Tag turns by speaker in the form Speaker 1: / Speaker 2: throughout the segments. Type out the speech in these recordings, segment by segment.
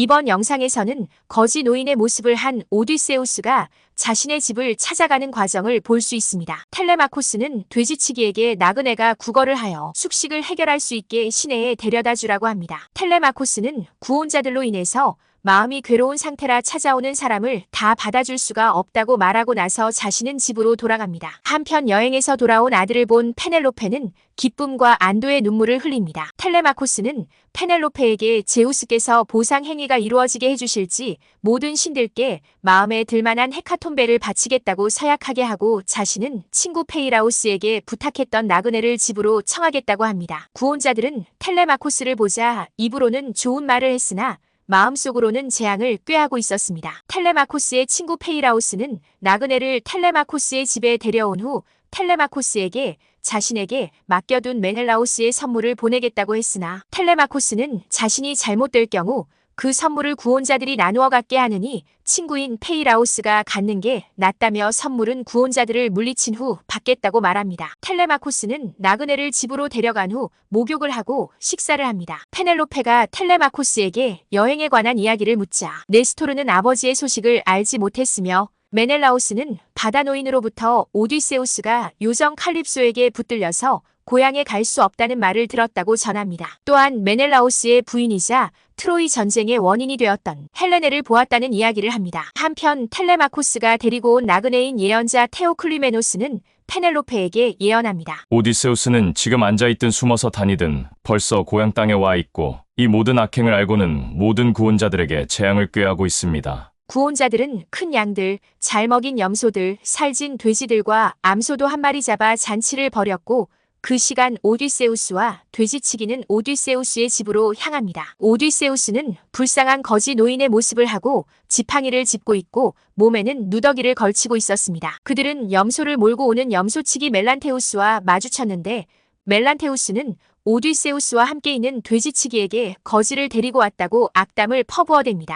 Speaker 1: 이번 영상에서는 거지 노인의 모습을 한 오디세우스가 자신의 집을 찾아가는 과정을 볼 수 있습니다. 텔레마코스는 돼지치기에게 나그네가 국어를 하여 숙식을 해결할 수 있게 시내에 데려다 주라고 합니다. 텔레마코스는 구원자들로 인해서 마음이 괴로운 상태라 찾아오는 사람을 다 받아줄 수가 없다고 말하고 나서 자신은 집으로 돌아갑니다. 한편 여행에서 돌아온 아들을 본 페넬로페는 기쁨과 안도의 눈물을 흘립니다. 텔레마코스는 페넬로페에게 제우스께서 보상 행위가 이루어지게 해주실지 모든 신들께 마음에 들만한 헤카톤베를 바치겠다고 서약하게 하고 자신은 친구 페이라우스에게 부탁했던 나그네를 집으로 청하겠다고 합니다. 구원자들은 텔레마코스를 보자 입으로는 좋은 말을 했으나 마음속으로는 재앙을 꾀하고 있었습니다. 텔레마코스의 친구 페이라우스는 나그네를 텔레마코스의 집에 데려온 후 텔레마코스에게 자신에게 맡겨둔 메넬라우스의 선물을 보내겠다고 했으나 텔레마코스는 자신이 잘못될 경우 그 선물을 구원자들이 나누어 갖게 하느니 친구인 페이라우스가 갖는 게 낫다며 선물은 구원자들을 물리친 후 받겠다고 말합니다. 텔레마코스는 나그네를 집으로 데려간 후 목욕을 하고 식사를 합니다. 페넬로페가 텔레마코스에게 여행에 관한 이야기를 묻자 네스토르는 아버지의 소식을 알지 못했으며 메넬라우스는 바다 노인으로부터 오디세우스가 요정 칼립소에게 붙들려서 고향에 갈 수 없다는 말을 들었다고 전합니다. 또한 메넬라우스의 부인이자 트로이 전쟁의 원인이 되었던 헬레네를 보았다는 이야기를 합니다. 한편 텔레마코스가 데리고 온 나그네인 예언자 테오클리메노스는 페넬로페에게 예언합니다.
Speaker 2: 오디세우스는 지금 앉아있든 숨어서 다니든 벌써 고향 땅에 와 있고 이 모든 악행을 알고는 모든 구원자들에게 재앙을 꾀하고 있습니다.
Speaker 1: 구원자들은 큰 양들, 잘 먹인 염소들, 살진 돼지들과 암소도 한 마리 잡아 잔치를 벌였고 그 시간 오디세우스와 돼지치기는 오디세우스의 집으로 향합니다. 오디세우스는 불쌍한 거지 노인의 모습을 하고 지팡이를 짚고 있고 몸에는 누더기를 걸치고 있었습니다. 그들은 염소를 몰고 오는 염소치기 멜란테우스와 마주쳤는데 멜란테우스는 오디세우스와 함께 있는 돼지치기에게 거지를 데리고 왔다고 악담을 퍼부어댑니다.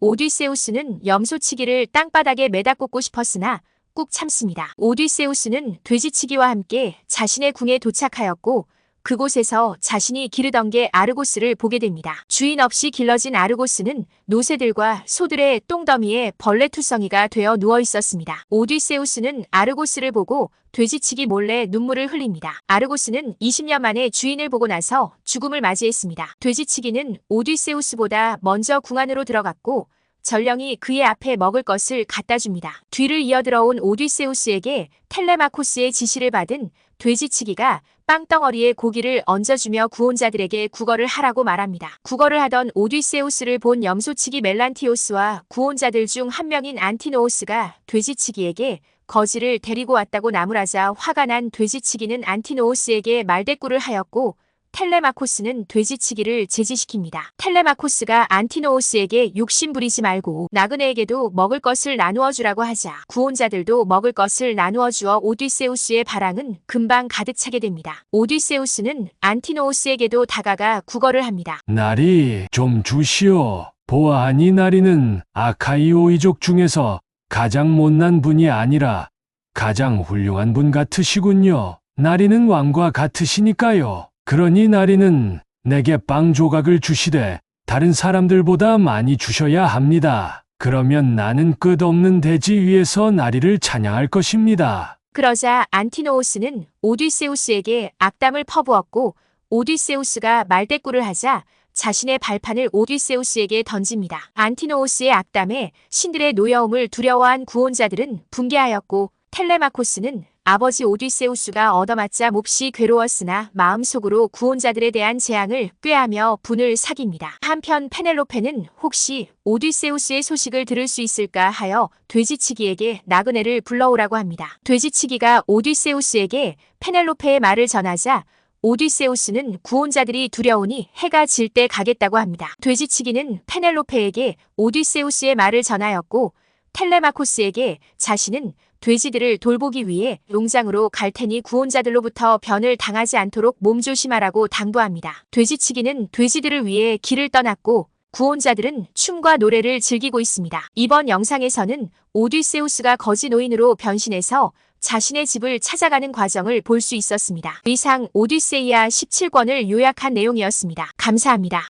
Speaker 1: 오디세우스는 염소치기를 땅바닥에 매다 꽂고 싶었으나 꾹 참습니다. 오디세우스는 돼지치기와 함께 자신의 궁에 도착하였고 그곳에서 자신이 기르던 게 아르고스를 보게 됩니다. 주인 없이 길러진 아르고스는 노새들과 소들의 똥더미에 벌레투성이가 되어 누워 있었습니다. 오디세우스는 아르고스를 보고 돼지치기 몰래 눈물을 흘립니다. 아르고스는 20년 만에 주인을 보고 나서 죽음을 맞이했습니다. 돼지치기는 오디세우스보다 먼저 궁 안으로 들어갔고 전령이 그의 앞에 먹을 것을 갖다 줍니다. 뒤를 이어들어온 오디세우스에게 텔레마코스의 지시를 받은 돼지치기가 빵덩어리에 고기를 얹어주며 구원자들에게 국어를 하라고 말합니다. 국어를 하던 오디세우스를 본 염소치기 멜란티오스와 구원자들 중 한 명인 안티노오스가 돼지치기에게 거지를 데리고 왔다고 나무라자 화가 난 돼지치기는 안티노오스에게 말대꾸를 하였고 텔레마코스는 돼지치기를 제지시킵니다. 텔레마코스가 안티노오스에게 욕심 부리지 말고 나그네에게도 먹을 것을 나누어 주라고 하자 구원자들도 먹을 것을 나누어 주어 오디세우스의 바랑은 금방 가득 차게 됩니다. 오디세우스는 안티노오스에게도 다가가 국어를 합니다.
Speaker 3: 나리 좀 주시오. 보아하니 나리는 아카이오 이족 중에서 가장 못난 분이 아니라 가장 훌륭한 분 같으시군요. 나리는 왕과 같으시니까요. 그러니 나리는 내게 빵 조각을 주시되 다른 사람들보다 많이 주셔야 합니다. 그러면 나는 끝없는 대지 위에서 나리를 찬양할 것입니다.
Speaker 1: 그러자 안티노오스는 오디세우스에게 악담을 퍼부었고 오디세우스가 말대꾸를 하자 자신의 발판을 오디세우스에게 던집니다. 안티노오스의 악담에 신들의 노여움을 두려워한 구원자들은 붕괴하였고 텔레마코스는 아버지 오디세우스가 얻어맞자 몹시 괴로웠으나 마음속으로 구원자들에 대한 재앙을 꾀하며 분을 사깁니다. 한편 페넬로페는 혹시 오디세우스의 소식을 들을 수 있을까 하여 돼지치기에게 나그네를 불러오라고 합니다. 돼지치기가 오디세우스에게 페넬로페의 말을 전하자 오디세우스는 구원자들이 두려우니 해가 질 때 가겠다고 합니다. 돼지치기는 페넬로페에게 오디세우스의 말을 전하였고 텔레마코스에게 자신은 돼지들을 돌보기 위해 농장으로 갈 테니 구원자들로부터 변을 당하지 않도록 몸조심하라고 당부합니다. 돼지치기는 돼지들을 위해 길을 떠났고 구원자들은 춤과 노래를 즐기고 있습니다. 이번 영상에서는 오디세우스가 거지 노인으로 변신해서 자신의 집을 찾아가는 과정을 볼 수 있었습니다. 이상 오디세이아 17권을 요약한 내용이었습니다. 감사합니다.